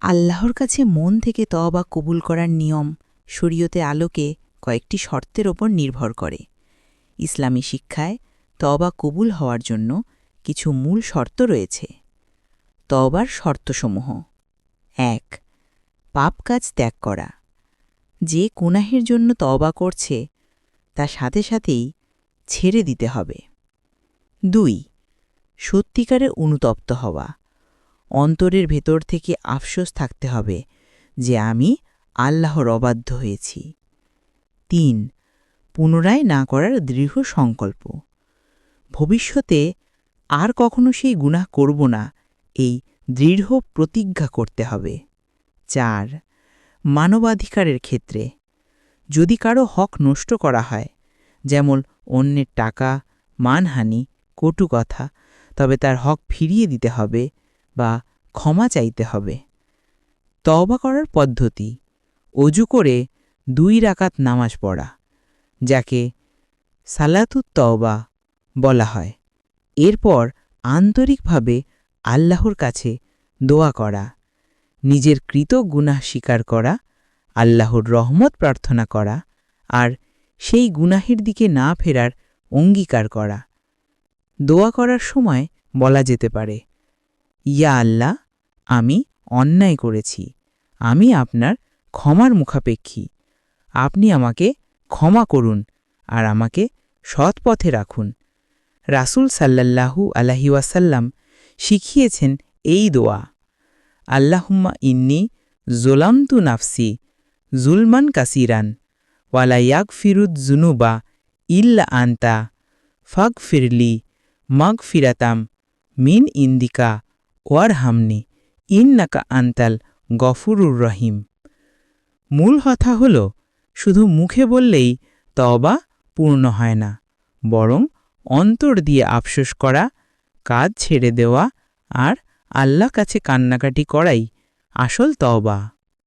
আল্লাহর কাছে মন থেকে তওবা কবুল করার নিয়ম শরীয়তে আলোকে কয়েকটি শর্তের ওপর নির্ভর করে। ইসলামী শিক্ষায় তওবা কবুল হওয়ার জন্য কিছু মূল শর্ত রয়েছে। তওবার শর্তসমূহ। এক, পাপ কাজ ত্যাগ করা। যে কুনাহের জন্য তবা করছে, তা সাথে সাথেই ছেড়ে দিতে হবে। দুই, সত্যিকারে অনুতপ্ত হওয়া। অন্তরের ভেতর থেকে আফসোস থাকতে হবে যে আমি আল্লাহর অবাধ্য হয়েছি। তিন, পুনরায় না করার দৃঢ় সংকল্প। ভবিষ্যতে আর কখনো সেই গুনাহ করব না, এই দৃঢ় প্রতিজ্ঞা করতে হবে। চার, মানবাধিকারের ক্ষেত্রে যদি কারও হক নষ্ট করা হয়, যেমন অন্যের টাকা, মানহানি, কটু কথা, তবে তার হক ফিরিয়ে দিতে হবে বা ক্ষমা চাইতে হবে। তওবা করার পদ্ধতি, অজু করে দুই রাকাত নামাজ পড়া, যাকে সালাতুত তওবা বলা হয়। এরপর আন্তরিকভাবে আল্লাহর কাছে দোয়া করা, নিজের কৃত গুনাহ স্বীকার করা, আল্লাহর রহমত প্রার্থনা করা, আর সেই গুনাহের দিকে না ফেরার অঙ্গীকার করা। দোয়া করার সময় বলা যেতে পারে, ইয়া আল্লাহ আমি অন্যায় করেছি। আমি আপনার ক্ষমার মুখাপেক্ষী। আপনি আমাকে ক্ষমা করুন আর আমাকে সৎ পথে রাখুন। রাসূল সাল্লাল্লাহু আলাহি ওয়াসাল্লাম শিখিয়েছেন এই দোয়া, আল্লাহুম্মা ইন্নি জোলামতু নাফসি জুলমান কাসিরান ওয়ালা ইয়াক ফিরুদ জুনুবা ইল্লা আন্তা ফাগ ফিরলি মাগ ফিরাতাম মিন ইন্দিকা ওয়ার হামনি ইন্নাকা আন্তাল গফুরুর রহিম। মূল কথা হল, শুধু মুখে বললেই তবা পূর্ণ হয় না, বরং অন্তর দিয়ে আফসোস করা কাজ ছেড়ে দেওয়া আর আল্লাহ কাছে কান্নাকাটি করাই আসল তওবা।